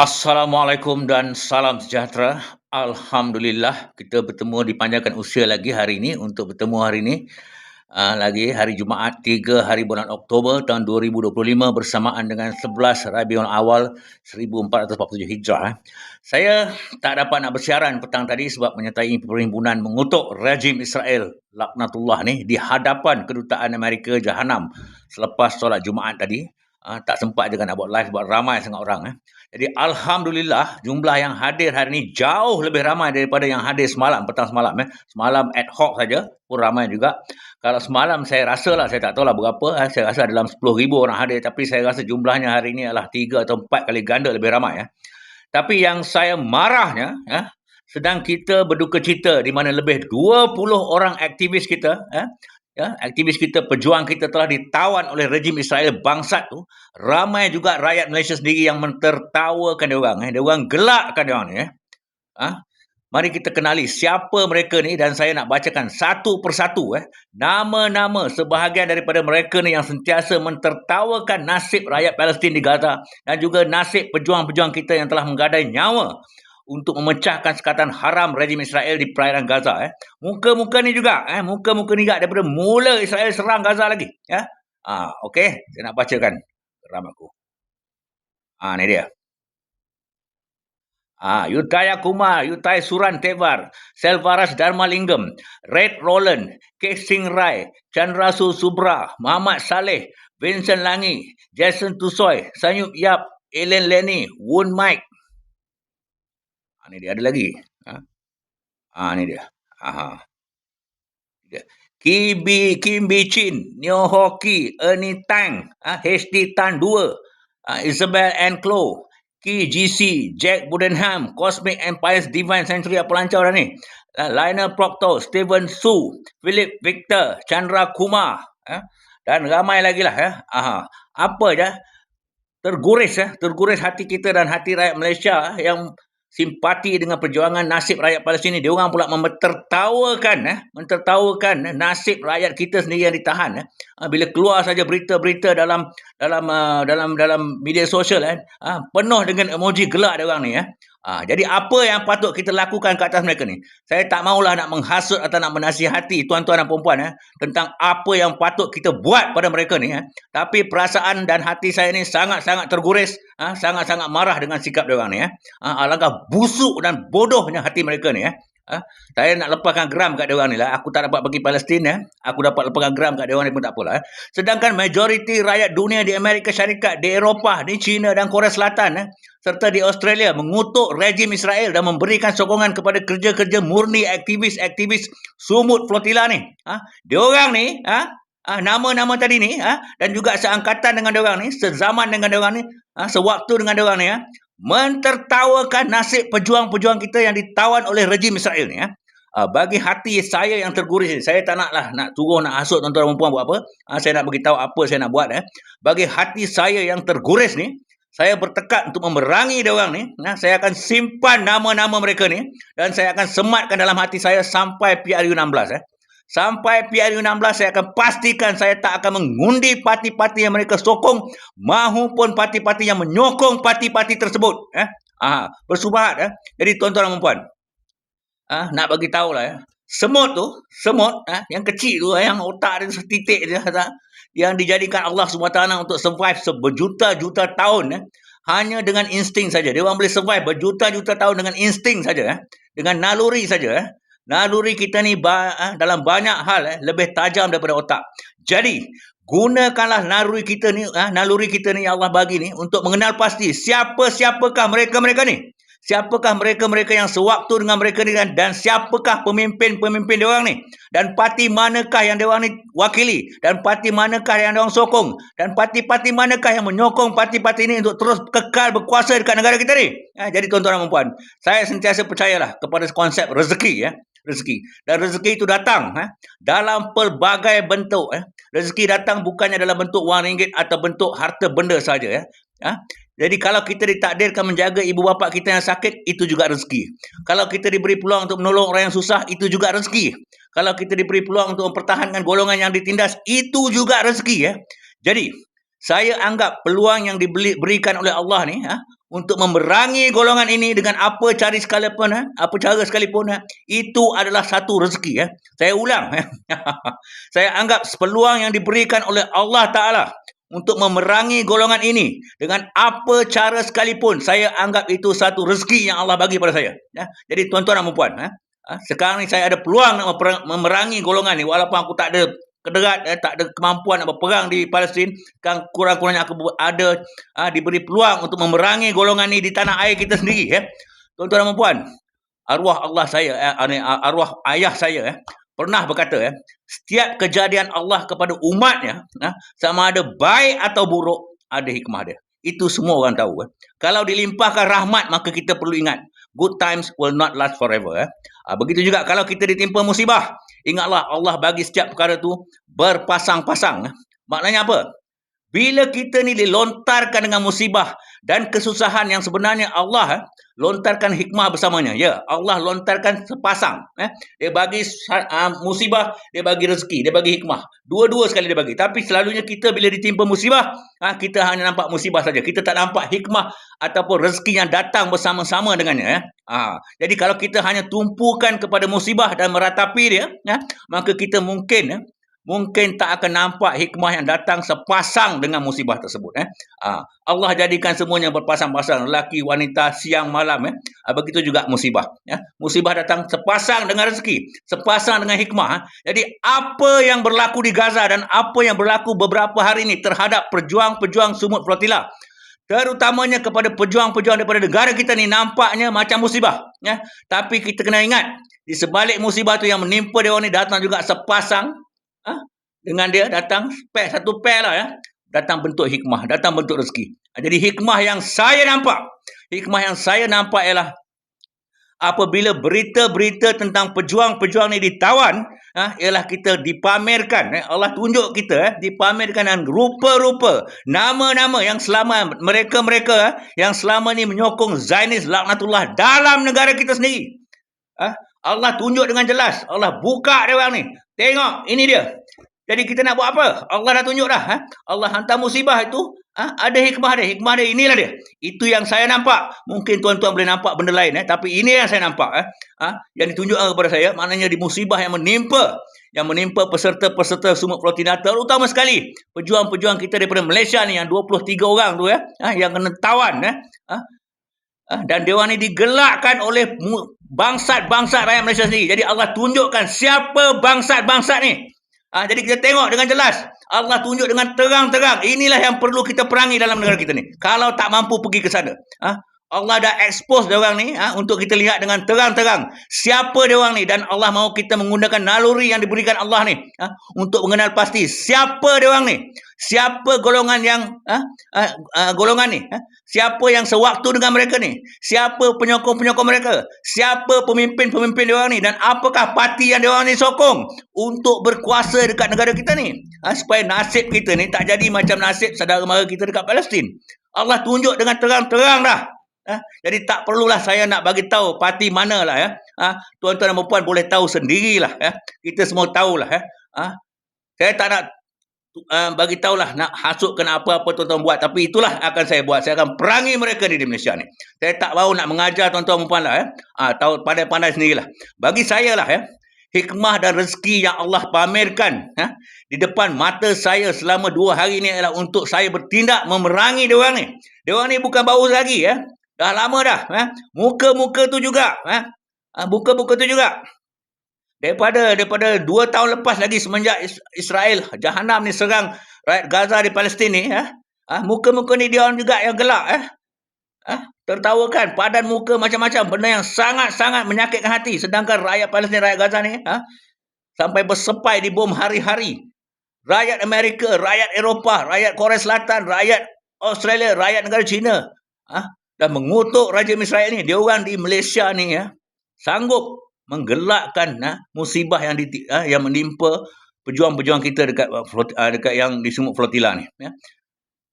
Assalamualaikum dan salam sejahtera. Alhamdulillah kita bertemu dipanjangkan usia lagi hari ini untuk bertemu hari ini. Uh, lagi hari Jumaat 3 hari bulan Oktober tahun 2025 bersamaan dengan 11 Rabiul Awal 1447 Hijrah. Eh. Saya tak dapat nak bersiaran petang tadi sebab menyertai perhimpunan mengutuk rejim Israel laknatullah ni di hadapan kedutaan Amerika Jahanam selepas solat Jumaat tadi. Uh, tak sempat juga nak buat live sebab ramai sangat orang. Eh. Jadi Alhamdulillah jumlah yang hadir hari ini jauh lebih ramai daripada yang hadir semalam, petang semalam. Eh. Semalam ad hoc saja pun ramai juga. Kalau semalam saya rasa lah, saya tak tahu lah berapa. Eh. Saya rasa dalam 10,000 orang hadir. Tapi saya rasa jumlahnya hari ini adalah 3 atau 4 kali ganda lebih ramai. Eh. Tapi yang saya marahnya, eh, sedang kita berduka cita di mana lebih 20 orang aktivis kita eh, ya, aktivis kita, pejuang kita telah ditawan oleh rejim Israel bangsat tu, ramai juga rakyat Malaysia sendiri yang mentertawakan dia orang. Eh. Dia orang gelakkan dia orang ni. Eh. Ha? Mari kita kenali siapa mereka ni dan saya nak bacakan satu persatu eh nama-nama sebahagian daripada mereka ni yang sentiasa mentertawakan nasib rakyat Palestin di Gaza dan juga nasib pejuang-pejuang kita yang telah menggadai nyawa untuk memecahkan sekatan haram rejim Israel di perairan Gaza. Eh. Muka-muka ni juga. Eh. Muka-muka ni juga daripada mula Israel serang Gaza lagi. Ya. Ah, Okey, saya nak bacakan geram aku. Ah, ni dia. Ah, Yutaya Kumar, Yutai Suran Tevar, Selvaras Dharmalingam, Red Roland, Kesing Rai, Chandrasu Subra, Muhammad Saleh, Vincent Langi, Jason Tusoy, Sanyup Yap, Ellen Lenny, Woon Mike, ni dia ada lagi. Ha. Ha, ni dia. Aha. Dia. Kibi Kim Bi Chin, Neo Hoki, Ernie Tang, ha, HD Tan 2, ha, Isabel and Chloe, Ki GC, Jack Budenham, Cosmic Empires Divine Century apa lancar dah ni. Ha, Lionel Proctor, Steven Su, Philip Victor, Chandra Kumar, ha, dan ramai lagi lah. Ya. Aha. Apa je? Terguris, ya. terguris hati kita dan hati rakyat Malaysia yang simpati dengan perjuangan nasib rakyat Palestin ini. Dia orang pula mentertawakan eh, mentertawakan eh, nasib rakyat kita sendiri yang ditahan eh. Ah, bila keluar saja berita-berita dalam dalam uh, dalam dalam media sosial eh, uh, penuh dengan emoji gelak dia orang ni eh. Ha, jadi apa yang patut kita lakukan ke atas mereka ni? Saya tak maulah nak menghasut atau nak menasihati tuan-tuan dan puan eh, tentang apa yang patut kita buat pada mereka ni. Eh. Tapi perasaan dan hati saya ni sangat-sangat terguris, eh, sangat-sangat marah dengan sikap orang ni. Eh. Ha, alangkah busuk dan bodohnya hati mereka ni. Eh. Ha? Saya nak lepaskan geram kat orang ni lah. Aku tak dapat pergi Palestin. Eh? Aku dapat lepaskan geram kat orang ni pun tak apalah. Eh? Sedangkan majoriti rakyat dunia di Amerika Syarikat, di Eropah, di China dan Korea Selatan eh? serta di Australia mengutuk rejim Israel dan memberikan sokongan kepada kerja-kerja murni aktivis-aktivis sumut flotila ni. Ha? Dia orang ni, ha? Ha, nama-nama tadi ni ha, dan juga seangkatan dengan dia orang ni, sezaman dengan dia orang ni, ha, sewaktu dengan dia orang ni, ha, mentertawakan nasib pejuang-pejuang kita yang ditawan oleh rejim Israel ni. Ya. Uh, bagi hati saya yang terguris ni, saya tak naklah nak turun nak hasut tuan-tuan dan puan buat apa. Uh, saya nak beritahu apa saya nak buat. Eh. Bagi hati saya yang terguris ni, saya bertekad untuk memerangi dia orang ni. Nah, saya akan simpan nama-nama mereka ni dan saya akan sematkan dalam hati saya sampai PRU 16. Eh. Sampai PRU16 saya akan pastikan saya tak akan mengundi parti-parti yang mereka sokong mahupun parti-parti yang menyokong parti-parti tersebut. Eh? Aha, bersubahat. Eh? Jadi tuan-tuan dan puan, ah, nak bagi tahu lah. Eh? Semut tu, semut eh? yang kecil tu, eh? yang otak dia setitik je. Tak? Yang dijadikan Allah SWT untuk survive seberjuta-juta tahun. Eh? Hanya dengan insting saja. Dia orang boleh survive berjuta-juta tahun dengan insting saja. Eh? Dengan naluri saja. Eh? Naluri kita ni ba, eh, dalam banyak hal eh, lebih tajam daripada otak. Jadi, gunakanlah naluri kita ni, eh, naluri kita ni yang Allah bagi ni untuk mengenal pasti siapa-siapakah mereka-mereka ni. Siapakah mereka-mereka yang sewaktu dengan mereka ni dan, dan siapakah pemimpin-pemimpin dia orang ni? Dan parti manakah yang dia orang ni wakili? Dan parti manakah yang dia orang sokong? Dan parti-parti manakah yang menyokong parti-parti ini untuk terus kekal berkuasa dekat negara kita ni? Ha, jadi tuan-tuan dan puan, saya sentiasa percayalah kepada konsep rezeki ya rezeki. Dan rezeki itu datang eh, dalam pelbagai bentuk. Eh. Rezeki datang bukannya dalam bentuk wang ringgit atau bentuk harta benda saja. Eh. Ha? Jadi kalau kita ditakdirkan menjaga ibu bapa kita yang sakit, itu juga rezeki. Kalau kita diberi peluang untuk menolong orang yang susah, itu juga rezeki. Kalau kita diberi peluang untuk mempertahankan golongan yang ditindas, itu juga rezeki. Ya. Jadi, saya anggap peluang yang diberikan oleh Allah ni, ha, untuk memerangi golongan ini dengan apa cari sekalipun eh, apa cara sekalipun eh, itu adalah satu rezeki eh. Saya ulang saya anggap peluang yang diberikan oleh Allah Taala untuk memerangi golongan ini dengan apa cara sekalipun saya anggap itu satu rezeki yang Allah bagi pada saya ya. Jadi tuan-tuan dan puan ah, sekarang ni saya ada peluang nak memerangi golongan ni walaupun aku tak ada kederat eh, tak ada kemampuan nak berperang di Palestin kan kurang-kurangnya aku ada ah, diberi peluang untuk memerangi golongan ini di tanah air kita sendiri eh. Tuan-tuan dan puan, arwah Allah saya eh, arwah ayah saya eh, pernah berkata eh, setiap kejadian Allah kepada umatnya eh, sama ada baik atau buruk ada hikmah dia. Itu semua orang tahu. Eh. Kalau dilimpahkan rahmat maka kita perlu ingat good times will not last forever. Eh. Ah, begitu juga kalau kita ditimpa musibah Ingatlah Allah bagi setiap perkara tu berpasang-pasang. Maknanya apa? Bila kita ni dilontarkan dengan musibah dan kesusahan yang sebenarnya Allah lontarkan hikmah bersamanya. Ya, Allah lontarkan sepasang. Eh. Dia bagi uh, musibah, dia bagi rezeki, dia bagi hikmah. Dua-dua sekali dia bagi. Tapi selalunya kita bila ditimpa musibah, uh, kita hanya nampak musibah saja. Kita tak nampak hikmah ataupun rezeki yang datang bersama-sama dengannya. Eh. Uh, jadi kalau kita hanya tumpukan kepada musibah dan meratapi dia, uh, maka kita mungkin eh, mungkin tak akan nampak hikmah yang datang sepasang dengan musibah tersebut. Eh. Ha, Allah jadikan semuanya berpasang-pasang, lelaki, wanita, siang, malam. Eh. Ha, begitu juga musibah. Ya. Musibah datang sepasang dengan rezeki, sepasang dengan hikmah. Ha. Jadi apa yang berlaku di Gaza dan apa yang berlaku beberapa hari ini terhadap perjuang-perjuang sumut flotila, terutamanya kepada pejuang-pejuang daripada negara kita ni nampaknya macam musibah. Ya. Tapi kita kena ingat, di sebalik musibah tu yang menimpa dia ni datang juga sepasang ha? dengan dia datang pair satu pair lah ya. Datang bentuk hikmah datang bentuk rezeki. Ha, jadi hikmah yang saya nampak hikmah yang saya nampak ialah apabila berita-berita tentang pejuang-pejuang ni ditawan ha, ialah kita dipamerkan eh, Allah tunjuk kita eh, dipamerkan dengan rupa-rupa nama-nama yang selama mereka-mereka eh, yang selama ni menyokong Zainis laknatullah dalam negara kita sendiri. Ha, Allah tunjuk dengan jelas Allah buka dia orang ni Tengok, ini dia. Jadi kita nak buat apa? Allah dah tunjuk dah. Ha? Allah hantar musibah itu. Ha? Ada hikmah dia. Hikmah dia inilah dia. Itu yang saya nampak. Mungkin tuan-tuan boleh nampak benda lain. Eh? Tapi ini yang saya nampak. Eh? Ha? Yang ditunjukkan kepada saya. Maknanya di musibah yang menimpa. Yang menimpa peserta-peserta Sumut Plotina. Terutama sekali. Pejuang-pejuang kita daripada Malaysia ni. Yang 23 orang tu. Eh? Ha? Yang kena tawan. Eh? Ha? Ha? Dan dewan ini digelakkan oleh bangsat-bangsat rakyat Malaysia sendiri. Jadi Allah tunjukkan siapa bangsat-bangsat ni. Ha, jadi kita tengok dengan jelas. Allah tunjuk dengan terang-terang. Inilah yang perlu kita perangi dalam negara kita ni. Kalau tak mampu pergi ke sana. Ha, Allah dah expose dia orang ni ha, untuk kita lihat dengan terang-terang siapa dia orang ni. Dan Allah mahu kita menggunakan naluri yang diberikan Allah ni ha, untuk mengenal pasti siapa dia orang ni. Siapa golongan yang ha, ha, ha, golongan ni ha, siapa yang sewaktu dengan mereka ni siapa penyokong-penyokong mereka siapa pemimpin-pemimpin dia orang ni dan apakah parti yang dia orang ni sokong untuk berkuasa dekat negara kita ni ha, supaya nasib kita ni tak jadi macam nasib saudara mara kita dekat Palestin. Allah tunjuk dengan terang-terang dah Ha? Jadi tak perlulah saya nak bagi tahu parti mana lah ya. Ha? Tuan-tuan dan puan boleh tahu sendirilah ya. Kita semua tahulah ya. Ha? Saya tak nak uh, bagi tahulah nak hasutkan apa-apa tuan-tuan buat tapi itulah akan saya buat. Saya akan perangi mereka di Malaysia ni. Saya tak mahu nak mengajar tuan-tuan dan puan lah ya. Ha, tahu pandai-pandai sendirilah. Bagi saya lah ya. Hikmah dan rezeki yang Allah pamerkan ha? di depan mata saya selama dua hari ini adalah untuk saya bertindak memerangi dia orang ni. Dia orang ni bukan baru lagi ya. Dah lama dah. Eh? Muka-muka tu juga. Eh? Muka-muka tu juga. Daripada daripada dua tahun lepas lagi semenjak Israel, Jahanam ni serang rakyat Gaza di Palestin ni. Eh? Muka-muka ni dia orang juga yang gelak. Eh? Eh? Tertawakan. Padan muka macam-macam. Benda yang sangat-sangat menyakitkan hati. Sedangkan rakyat Palestin, rakyat Gaza ni. Eh? Sampai bersepai di bom hari-hari. Rakyat Amerika, rakyat Eropah, rakyat Korea Selatan, rakyat Australia, rakyat negara China. Ha? Dan mengutuk Raja Israel ni. Dia orang di Malaysia ni ya sanggup menggelakkan ha, musibah yang di, ha, yang menimpa pejuang-pejuang kita dekat ha, dekat yang di Sumut Flotilla ni ya.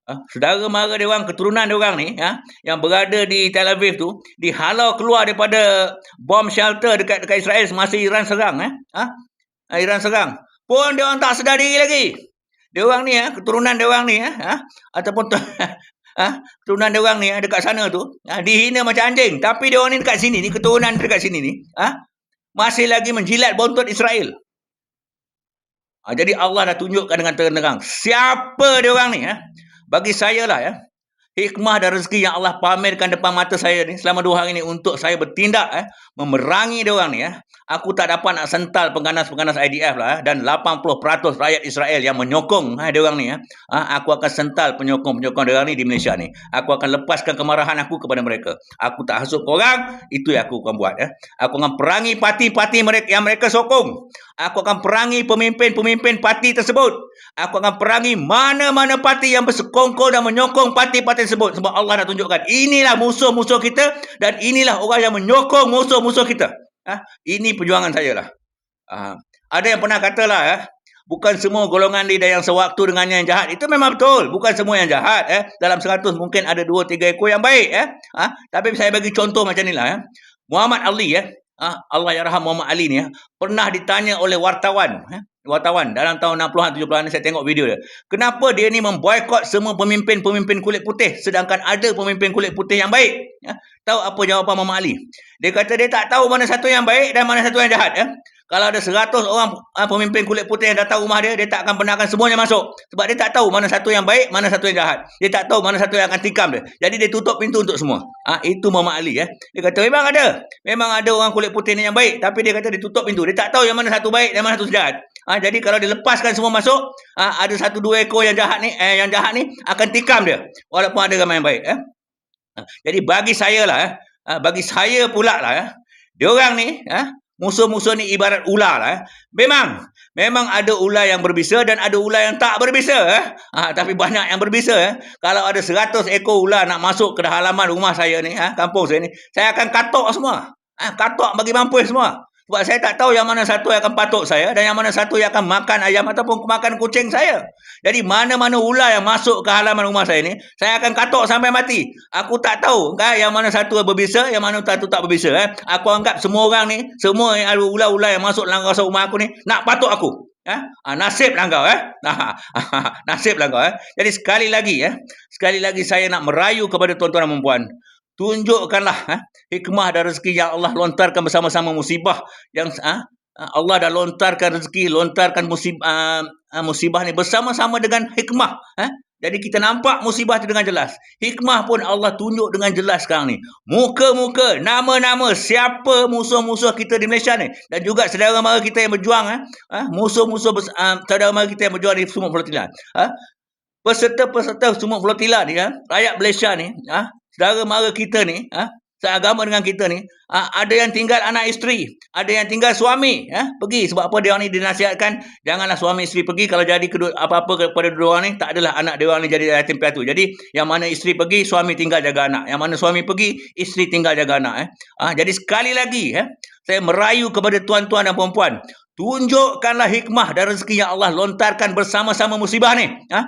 Ha, saudara mara dia orang keturunan dia orang ni ha, yang berada di Tel Aviv tu dihalau keluar daripada bom shelter dekat dekat Israel semasa Iran serang eh. Ha? Iran serang. Pun dia orang tak sedar diri lagi. Dia orang ni ya, keturunan dia orang ni ya, ataupun Ha? Keturunan dia orang ni dekat sana tu. Ha? Dihina macam anjing. Tapi dia orang ni dekat sini ni. Keturunan dekat sini ni. Ha? Masih lagi menjilat bontot Israel. Ha? Jadi Allah dah tunjukkan dengan terang-terang. Siapa dia orang ni? Ha? Bagi saya lah ya hikmah dan rezeki yang Allah pamerkan depan mata saya ni selama dua hari ni untuk saya bertindak eh, memerangi dia orang ni eh. Aku tak dapat nak sental pengganas-pengganas IDF lah eh, dan 80% rakyat Israel yang menyokong eh, dia orang ni. Ha, aku akan sental penyokong-penyokong dia orang ni di Malaysia ni. Aku akan lepaskan kemarahan aku kepada mereka. Aku tak hasut orang, itu yang aku akan buat eh. Aku akan perangi parti-parti mereka yang mereka sokong. Aku akan perangi pemimpin-pemimpin parti tersebut. Aku akan perangi mana-mana parti yang bersekongkol dan menyokong parti-parti tersebut. Sebab Allah nak tunjukkan, inilah musuh-musuh kita dan inilah orang yang menyokong musuh-musuh kita. Ha? Ini perjuangan saya lah. Ha. Ada yang pernah kata lah, eh? bukan semua golongan lidah yang sewaktu dengannya yang jahat. Itu memang betul. Bukan semua yang jahat. Eh? Dalam seratus mungkin ada dua, tiga ekor yang baik. Eh? Ha? Tapi saya bagi contoh macam ni lah. Eh? Muhammad Ali, eh? ha? Allah yang raham Muhammad Ali ni, eh? pernah ditanya oleh wartawan. Eh? wartawan dalam tahun 60-an 70-an saya tengok video dia. Kenapa dia ni memboikot semua pemimpin-pemimpin kulit putih sedangkan ada pemimpin kulit putih yang baik? Ya? Tahu apa jawapan Muhammad Ali? Dia kata dia tak tahu mana satu yang baik dan mana satu yang jahat. Ya? Kalau ada seratus orang uh, pemimpin kulit putih yang datang rumah dia, dia tak akan benarkan semuanya masuk. Sebab dia tak tahu mana satu yang baik, mana satu yang jahat. Dia tak tahu mana satu yang akan tikam dia. Jadi dia tutup pintu untuk semua. Ha, itu Muhammad Ali. Eh. Dia kata memang ada. Memang ada orang kulit putih ni yang baik. Tapi dia kata dia tutup pintu. Dia tak tahu yang mana satu baik dan mana satu jahat. Ha, jadi kalau dia lepaskan semua masuk, ha, ada satu dua ekor yang jahat ni, eh, yang jahat ni akan tikam dia. Walaupun ada ramai yang baik. Eh. Ha, jadi bagi saya lah, eh, ha, bagi saya pula lah, eh, dia orang ni, eh, Musuh-musuh ni ibarat ular lah. Memang. Memang ada ular yang berbisa dan ada ular yang tak berbisa. Ha, tapi banyak yang berbisa. Kalau ada seratus ekor ular nak masuk ke halaman rumah saya ni, kampung saya ni, saya akan katok semua. Katok bagi mampus semua. Sebab saya tak tahu yang mana satu yang akan patuk saya dan yang mana satu yang akan makan ayam ataupun makan kucing saya. Jadi mana-mana ular yang masuk ke halaman rumah saya ni, saya akan katuk sampai mati. Aku tak tahu kan yang mana satu berbisa, yang mana satu tak berbisa. Eh. Aku anggap semua orang ni, semua yang ada ular-ular yang masuk dalam kawasan rumah aku ni, nak patuk aku. Eh? Ha, nasib lah kau. Eh? nasib lah kau. Eh? Jadi sekali lagi, eh? sekali lagi saya nak merayu kepada tuan-tuan dan perempuan tunjukkanlah ha, hikmah dan rezeki yang Allah lontarkan bersama-sama musibah yang ha, Allah dah lontarkan rezeki, lontarkan musibah, uh, musibah ni bersama-sama dengan hikmah. Ha? Jadi kita nampak musibah itu dengan jelas. Hikmah pun Allah tunjuk dengan jelas sekarang ni. Muka-muka, nama-nama siapa musuh-musuh kita di Malaysia ni. Dan juga saudara mara kita yang berjuang. Ha? Musuh-musuh uh, saudara mara kita yang berjuang di semua flotilan. Ha? Peserta-peserta semua flotilan ni, ha? rakyat Malaysia ni, ha? Saudara mara kita ni, ha, seagama dengan kita ni, ha, ada yang tinggal anak isteri, ada yang tinggal suami, ha, pergi sebab apa dia ni dinasihatkan janganlah suami isteri pergi kalau jadi apa-apa kepada dua orang ni tak adalah anak dia ni jadi yatim piatu. Jadi yang mana isteri pergi, suami tinggal jaga anak. Yang mana suami pergi, isteri tinggal jaga anak, eh. Ha, jadi sekali lagi, eh, saya merayu kepada tuan-tuan dan puan-puan, tunjukkanlah hikmah dan rezeki yang Allah lontarkan bersama-sama musibah ni. Ha?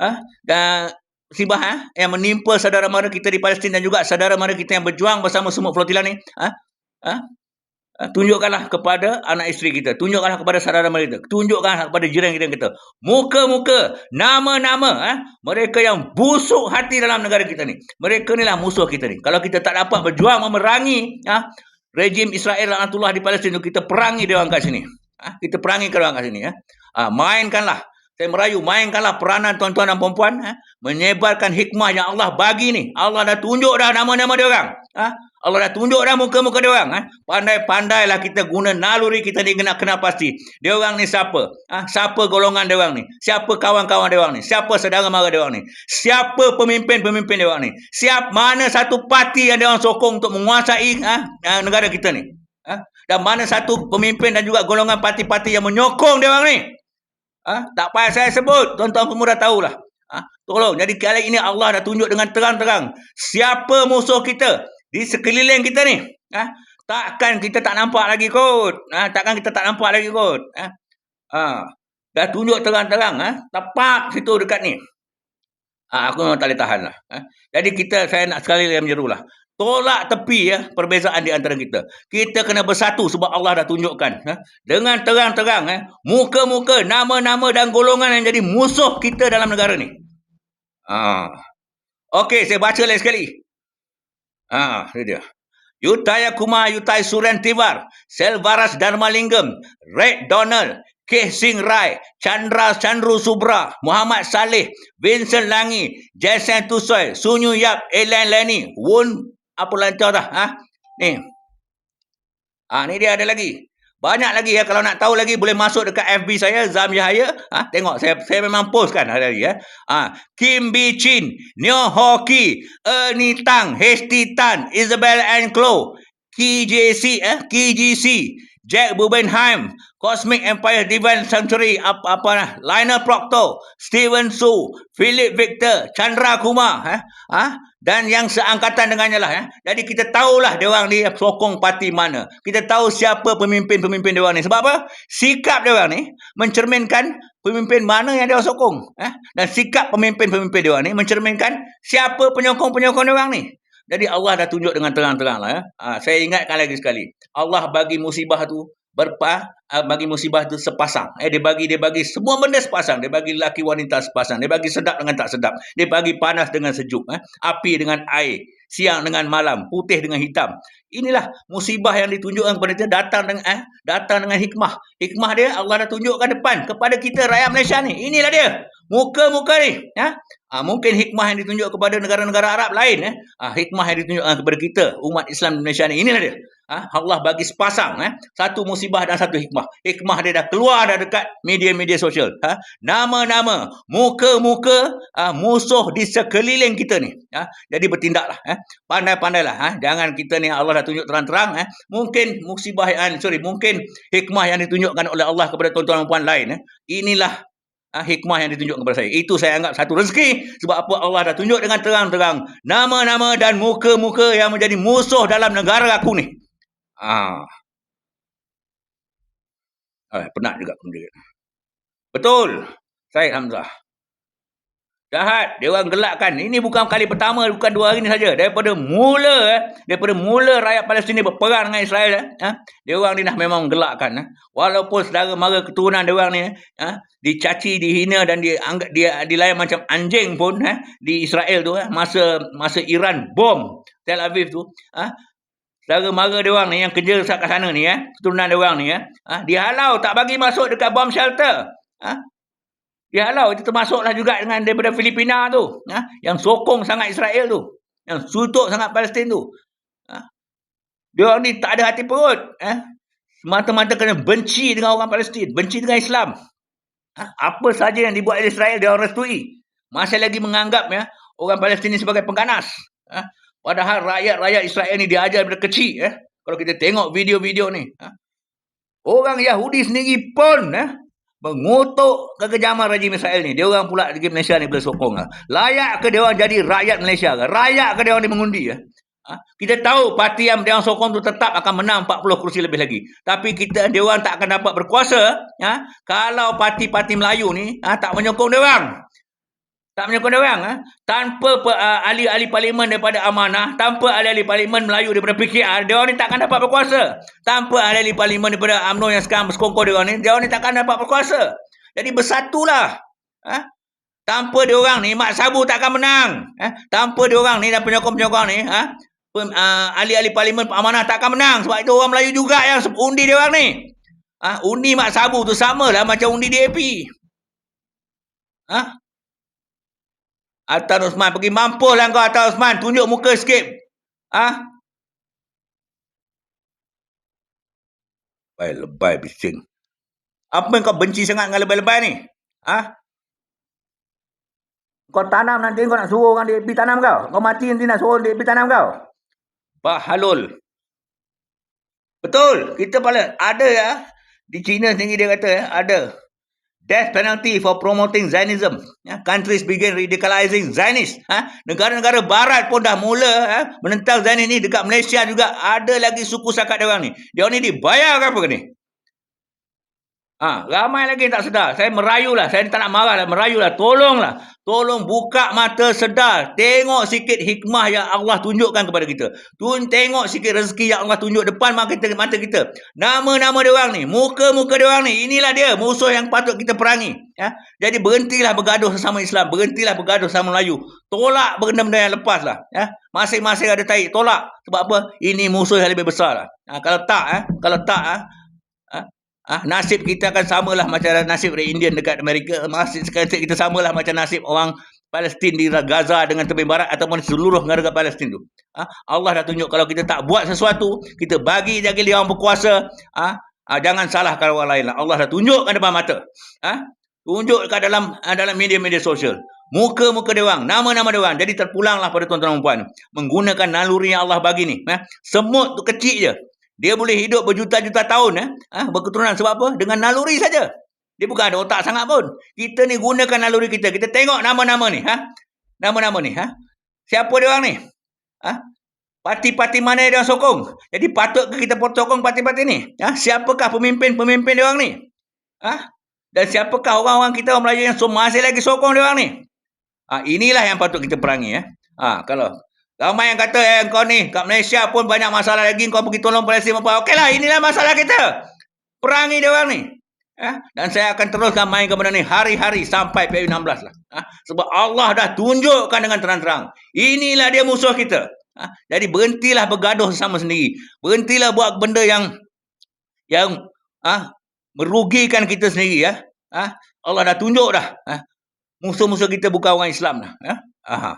Ha? Dan musibah eh, yang menimpa saudara mara kita di Palestin dan juga saudara mara kita yang berjuang bersama semua flotilan ni. Ha? Ha? Tunjukkanlah kepada anak isteri kita. Tunjukkanlah kepada saudara mara kita. Tunjukkanlah kepada jiran kita. Muka-muka, nama-nama. Ha? Mereka yang busuk hati dalam negara kita ni. Mereka ni lah musuh kita ni. Kalau kita tak dapat berjuang memerangi ha? rejim Israel Anatullah di Palestin kita perangi dia orang kat sini. Ha? Kita perangi dia orang kat sini. Ha, mainkanlah saya merayu, mainkanlah peranan tuan-tuan dan perempuan. Ha? Menyebarkan hikmah yang Allah bagi ni. Allah dah tunjuk dah nama-nama dia orang. Ha? Allah dah tunjuk dah muka-muka dia orang. Ha? Pandai-pandailah kita guna naluri kita ni kena kena pasti. Dia orang ni siapa? Ha? Siapa golongan dia orang ni? Siapa kawan-kawan dia orang ni? Siapa saudara mara dia orang ni? Siapa pemimpin-pemimpin dia orang ni? Siap mana satu parti yang dia orang sokong untuk menguasai ha? ha? negara kita ni? Ha? Dan mana satu pemimpin dan juga golongan parti-parti yang menyokong dia orang ni? Ha? Tak payah saya sebut. Tuan-tuan dah tahulah. Ha? Tolong. Jadi kali ini Allah dah tunjuk dengan terang-terang. Siapa musuh kita di sekeliling kita ni. Ha? Takkan kita tak nampak lagi kot. Ha? Takkan kita tak nampak lagi kot. Ha? Ha? Dah tunjuk terang-terang. Ha? Tepat situ dekat ni. Ha, aku memang tak boleh tahan lah. Ha? Jadi kita, saya nak sekali lagi menyeru lah. Tolak tepi ya perbezaan di antara kita. Kita kena bersatu sebab Allah dah tunjukkan. Ya. Dengan terang-terang, ya, muka-muka, nama-nama dan golongan yang jadi musuh kita dalam negara ni. Ha. Okey, saya baca lagi sekali. Ah, ini dia. Yutaya Kumar Yutai Suren Tivar, Selvaras Dharmalingam, Red Donald, K. Singh Rai, Chandra Chandru Subra, Muhammad Saleh, Vincent Langi, Jason Tusoy, Sunyu Yap, Elaine Lenny, Wun apa lancar dah ha? Ni. Ah ni dia ada lagi. Banyak lagi ya kalau nak tahu lagi boleh masuk dekat FB saya Zam Yahaya. Ha, tengok saya saya memang post kan hari hari ya. Ha, Kim Bi Chin, Neo Hoki, Ernie Tang, Tan, Isabel and Chloe, KJC eh KGC, Jack Bubenheim, Cosmic Empire Divine Sanctuary apa apa nah Lionel Proctor, Steven Su, Philip Victor, Chandra Kumar eh ha? dan yang seangkatan dengannya lah ya. Jadi kita tahulah dia orang ni sokong parti mana. Kita tahu siapa pemimpin-pemimpin dia orang ni. Sebab apa? Sikap dia orang ni mencerminkan pemimpin mana yang dia sokong eh dan sikap pemimpin-pemimpin dia orang ni mencerminkan siapa penyokong-penyokong dia orang ni. Jadi Allah dah tunjuk dengan terang-terang lah ya. Ha, saya ingatkan lagi sekali. Allah bagi musibah tu berpa uh, bagi musibah itu sepasang. Eh dia bagi dia bagi semua benda sepasang. Dia bagi laki wanita sepasang. Dia bagi sedap dengan tak sedap. Dia bagi panas dengan sejuk, eh. Api dengan air, siang dengan malam, putih dengan hitam. Inilah musibah yang ditunjukkan kepada kita datang dengan eh datang dengan hikmah. Hikmah dia Allah dah tunjukkan depan kepada kita rakyat Malaysia ni. Inilah dia. Muka-muka ni, ya. Ha, mungkin hikmah yang ditunjuk kepada negara-negara Arab lain, eh. Ha, hikmah yang ditunjukkan kepada kita umat Islam Malaysia ni. Inilah dia. Ha? Allah bagi sepasang eh? satu musibah dan satu hikmah. Hikmah dia dah keluar dah dekat media-media sosial. Ha? Nama-nama, muka-muka ha? musuh di sekeliling kita ni. Jadi bertindaklah. Eh? Pandai-pandailah. Ha? Jangan kita ni Allah dah tunjuk terang-terang. Eh? Mungkin musibah yang, sorry, mungkin hikmah yang ditunjukkan oleh Allah kepada tuan-tuan dan puan lain. Eh? Inilah Ha, hikmah yang ditunjuk kepada saya. Itu saya anggap satu rezeki. Sebab apa Allah dah tunjuk dengan terang-terang. Nama-nama dan muka-muka yang menjadi musuh dalam negara aku ni. Ah. Eh, penat juga benda Betul. Saya Hamzah. Jahat. Dia orang gelakkan. Ini bukan kali pertama, bukan dua hari ini saja. Daripada mula, eh, daripada mula rakyat Palestin berperang dengan Israel, eh, eh, dia orang ni dah memang gelakkan. Eh. Walaupun saudara mara keturunan dia orang ni, eh, dicaci, dihina dan dianggap dia dilayan macam anjing pun eh, di Israel tu, eh, masa masa Iran bom Tel Aviv tu, eh, Saudara mara dia orang ni yang kerja kat sana ni ya, keturunan dia orang ni ya. Ha, dihalau tak bagi masuk dekat bomb shelter. Ha? Dihalau itu termasuklah juga dengan daripada Filipina tu, ha? yang sokong sangat Israel tu. Yang sutuk sangat Palestin tu. Ha? Dia orang ni tak ada hati perut, ha? Semata-mata kena benci dengan orang Palestin, benci dengan Islam. Ha? Apa saja yang dibuat oleh Israel dia orang restui. Masih lagi menganggap ya orang Palestin ni sebagai pengganas. Ha? Padahal rakyat-rakyat Israel ni diajar daripada kecil. Eh? Kalau kita tengok video-video ni. Eh? Orang Yahudi sendiri pun eh? mengutuk kekejaman rejim Israel ni. Dia orang pula di Malaysia ni boleh sokong. Eh? Layak ke dia orang jadi rakyat Malaysia ke? Layak ke dia orang ni mengundi? Eh? Ha? Kita tahu parti yang dia orang sokong tu tetap akan menang 40 kursi lebih lagi. Tapi kita dia orang tak akan dapat berkuasa ha? kalau parti-parti Melayu ni ha? tak menyokong dia orang. Tak menyokong dia orang. Ha? Tanpa uh, ahli-ahli parlimen daripada amanah, tanpa ahli-ahli parlimen Melayu daripada PKR, dia orang ni takkan dapat berkuasa. Tanpa ahli-ahli parlimen daripada UMNO yang sekarang bersekongkol dia orang ni, dia orang ni takkan dapat berkuasa. Jadi bersatulah. Ha? Tanpa dia orang ni, Mak Sabu takkan menang. Ha? Tanpa dia orang ni dan penyokong-penyokong ni, ha? uh, ahli-ahli parlimen amanah takkan menang. Sebab itu orang Melayu juga yang undi dia orang ni. Ha? Undi Mak Sabu tu sama lah macam undi DAP. Ha? Atan Osman pergi mampuslah kau Atan Osman tunjuk muka sikit. Ah. Ha? Baik lebay bising. Apa yang kau benci sangat dengan lebay-lebay ni? Ah. Ha? Kau tanam nanti kau nak suruh orang pergi tanam kau. Kau mati nanti nak suruh pergi tanam kau. Bahalul. Betul. Kita pala ada ya. Di China sendiri dia kata ya, ada death penalty for promoting Zionism. Ya, countries begin radicalizing Zionists. Ha? Negara-negara barat pun dah mula ha? menentang Zionis ni. Dekat Malaysia juga ada lagi suku sakat dia orang ni. Dia orang ni dibayar ke apa ni? Ha, ramai lagi yang tak sedar. Saya merayulah. Saya tak nak marah lah. Merayulah. Tolonglah. Tolong buka mata sedar. Tengok sikit hikmah yang Allah tunjukkan kepada kita. Tun tengok sikit rezeki yang Allah tunjuk depan mata kita. Nama-nama dia orang ni. Muka-muka dia orang ni. Inilah dia musuh yang patut kita perangi. Ya? Jadi berhentilah bergaduh sesama Islam. Berhentilah bergaduh sesama Melayu. Tolak benda-benda yang lepas lah. Ya? Masing-masing ada taik. Tolak. Sebab apa? Ini musuh yang lebih besar lah. Ha, kalau tak, eh? kalau tak, eh? Ah, nasib kita akan samalah macam nasib dari Indian dekat Amerika. Nasib kita samalah macam nasib orang Palestin di Gaza dengan tepi barat ataupun seluruh negara Palestin tu. Ah, Allah dah tunjuk kalau kita tak buat sesuatu, kita bagi jaga dia orang berkuasa, ah, ah, jangan salahkan orang lain lah. Allah dah tunjukkan depan mata. Ah, tunjuk kat dalam ah, dalam media-media sosial. Muka-muka dia orang, nama-nama dia orang. Jadi terpulanglah pada tuan-tuan dan puan. Menggunakan naluri yang Allah bagi ni. Eh. Semut tu kecil je. Dia boleh hidup berjuta-juta tahun eh? ha? berketurunan sebab apa? Dengan naluri saja. Dia bukan ada otak sangat pun. Kita ni gunakan naluri kita. Kita tengok nama-nama ni. Ha? Nama-nama ni. Ha? Siapa dia orang ni? Ha? Parti-parti mana dia orang sokong? Jadi patut ke kita sokong parti-parti ni? Ha? Siapakah pemimpin-pemimpin dia orang ni? Ha? Dan siapakah orang-orang kita orang Melayu yang masih lagi sokong dia orang ni? Ha? Inilah yang patut kita perangi. Eh? Ha? Kalau Ramai yang kata, eh kau ni kat Malaysia pun banyak masalah lagi. Kau pergi tolong Palestin apa. Okeylah, inilah masalah kita. Perangi dia orang ni. Eh? Dan saya akan teruskan main ke benda ni hari-hari sampai PU16 lah. Eh? Sebab Allah dah tunjukkan dengan terang-terang. Inilah dia musuh kita. Eh? Jadi berhentilah bergaduh sama sendiri. Berhentilah buat benda yang yang ah merugikan kita sendiri ya. Ah Allah dah tunjuk dah. Ah musuh-musuh kita bukan orang Islam dah. Ya. Aha.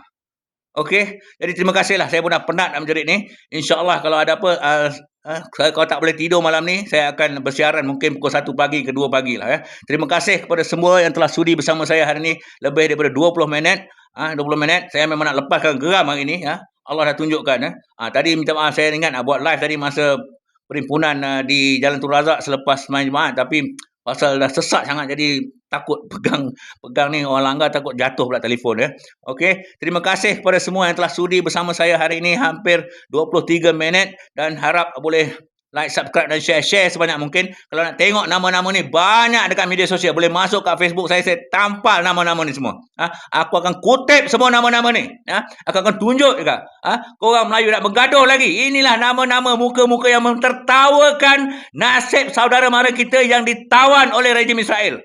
Okey, jadi terima kasihlah. Saya pun dah penat nak menjerit ni. InsyaAllah kalau ada apa, uh, uh, kalau tak boleh tidur malam ni, saya akan bersiaran mungkin pukul 1 pagi ke 2 pagi lah. Ya. Terima kasih kepada semua yang telah sudi bersama saya hari ni. Lebih daripada 20 minit. Uh, 20 minit. Saya memang nak lepaskan geram hari ni. Ya. Allah dah tunjukkan. Ya. Uh, tadi minta maaf saya ingat nak buat live tadi masa perimpunan uh, di Jalan Turazak selepas main jemaat. Tapi pasal dah sesak sangat jadi takut pegang pegang ni orang langgar takut jatuh pula telefon ya. Okey, terima kasih kepada semua yang telah sudi bersama saya hari ini hampir 23 minit dan harap boleh like, subscribe dan share-share sebanyak mungkin. Kalau nak tengok nama-nama ni banyak dekat media sosial. Boleh masuk kat Facebook saya, saya tampal nama-nama ni semua. Ha? Aku akan kutip semua nama-nama ni. Ha? Aku akan tunjuk juga. Ha? Korang Melayu nak bergaduh lagi. Inilah nama-nama muka-muka yang mentertawakan nasib saudara mara kita yang ditawan oleh rejim Israel.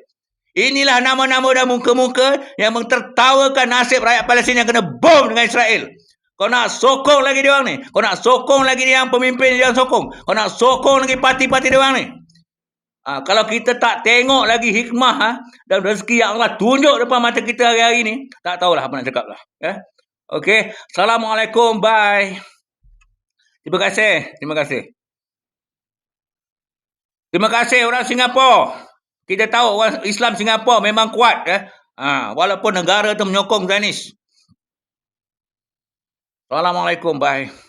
Inilah nama-nama dan muka-muka yang mentertawakan nasib rakyat Palestin yang kena bom dengan Israel. Kau nak sokong lagi dia orang ni. Kau nak sokong lagi dia yang pemimpin dia yang sokong. Kau nak sokong lagi parti-parti dia orang ni. Ha, kalau kita tak tengok lagi hikmah ha, dan rezeki yang Allah tunjuk depan mata kita hari-hari ni, tak tahulah apa nak cakap lah. Ya? Okey. Assalamualaikum. Bye. Terima kasih. Terima kasih. Terima kasih orang Singapura. Kita tahu orang Islam Singapura memang kuat eh. Ha, walaupun negara tu menyokong Zionis. Assalamualaikum. Bye.